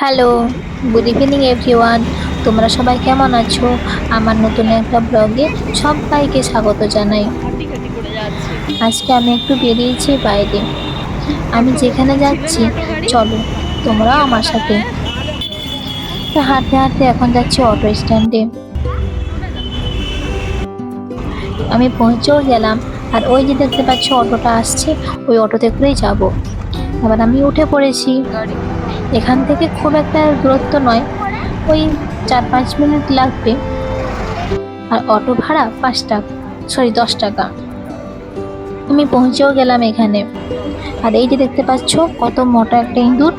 Hello good evening everyone তোমরা সবাই কেমন আছো? আমার নতুন একটা ব্লগে সবাইকে স্বাগত জানাই। আজকে আমি একটু বেরিয়েছি বাইরে। আমি যেখানে যাচ্ছি, চলো, তোমরাও আমার সাথে। হাঁটতে হাঁটতে এখন যাচ্ছি অটো স্ট্যান্ডে আমি পৌঁছেও গেলাম, আর ওই যে দেখতে পাচ্ছ, অটোটা আসছে, ওই অটোতে করেই যাব। এবার আমি উঠে পড়েছি। এখান থেকে খুব একটা দূরত্ব নয়। ওই চার পাঁচ মিনিট লাগবে। আর অটো ভাড়া পাঁচ টাকা সরি দশ টাকা। আমি পৌঁছেও গেলাম এখানে। আর এই যে দেখতে পাচ্ছ, কত মোটা একটা ইঁদুর।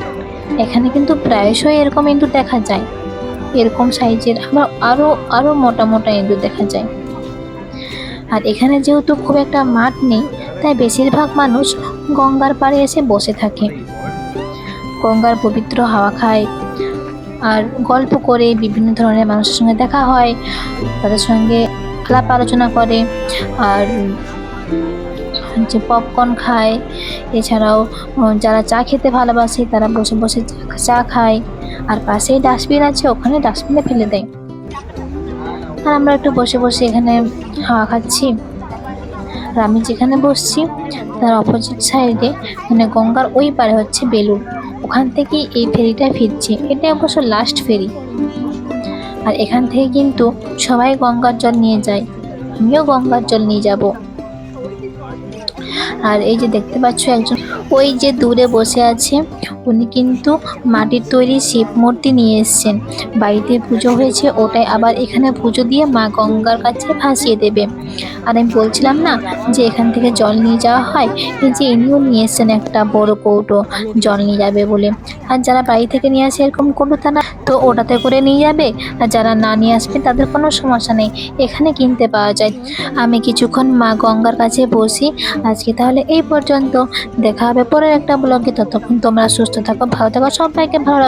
এখানে কিন্তু প্রায়শই এরকম ইঁদুর দেখা যায়। এরকম সাইজের আবার আরও আরও মোটা মোটা ইঁদুর দেখা যায়। আর এখানে যেহেতু খুব একটা মাঠ নেই, তাই বেশিরভাগ মানুষ গঙ্গার পাড়ে এসে বসে থাকে। গঙ্গার পবিত্র হাওয়া খায়। আর গল্প করে বিভিন্ন ধরনের মানুষের সঙ্গে দেখা হয়, তাদের সঙ্গে আলাপ আলোচনা করে, আর যে পপকর্ন খায়। এছাড়াও যারা চা খেতে ভালোবাসে, তারা বসে বসে চা- খায়। আর পাশেই ডাস্টবিন আছে, ওখানে ডাস্টবিনে ফেলে দেয়। আর আমরা একটু বসে বসে এখানে হাওয়া খাচ্ছি। আর আমি যেখানে বসছি, তার অপোজিট সাইডে মানে গঙ্গার ওই পারে হচ্ছে বেলুর ওখান থেকেই এই ফেরিটা ফিরছে। এটা অবশ্য লাস্ট ফেরি। আর এখান থেকে কিন্তু সবাই গঙ্গার জল নিয়ে যায়। আমিও গঙ্গার জল নিয়ে যাব। আর এই যে দেখতে পাচ্ছ একজন, ওই যে দূরে বসে আছে, উনি কিন্তু মাটির তৈরি শিব মূর্তি নিয়ে এসছেন। বাড়িতে পুজো হয়েছে, ওটাই আবার এখানে পুজো দিয়ে মা গঙ্গার কাছে ভাসিয়ে দেবে। আর আমি বলছিলাম না যে এখান থেকে জল নিয়ে যাওয়া হয়? এই যে ইনিও নিয়ে এসছেন একটা বড় কৌটো, জল নিয়ে যাবে বলে। আর যারা বাড়ি থেকে নিয়ে আসে এরকম কৌটো, তারা তো ওটাতে করে নিয়ে যাবে। আর যারা না নিয়ে আসবে, তাদের কোনো সমস্যা নেই। এখানে কিনতে পাওয়া যায়। আমি কিছুক্ষণ মা গঙ্গার কাছে বসি। আজকে তাহলে এই পর্যন্ত। দেখা হবে পরের একটা ব্লগে। ততক্ষণ তোমরা সুস্থ থাকো, ভালো থাকো, সবাইকে ভালো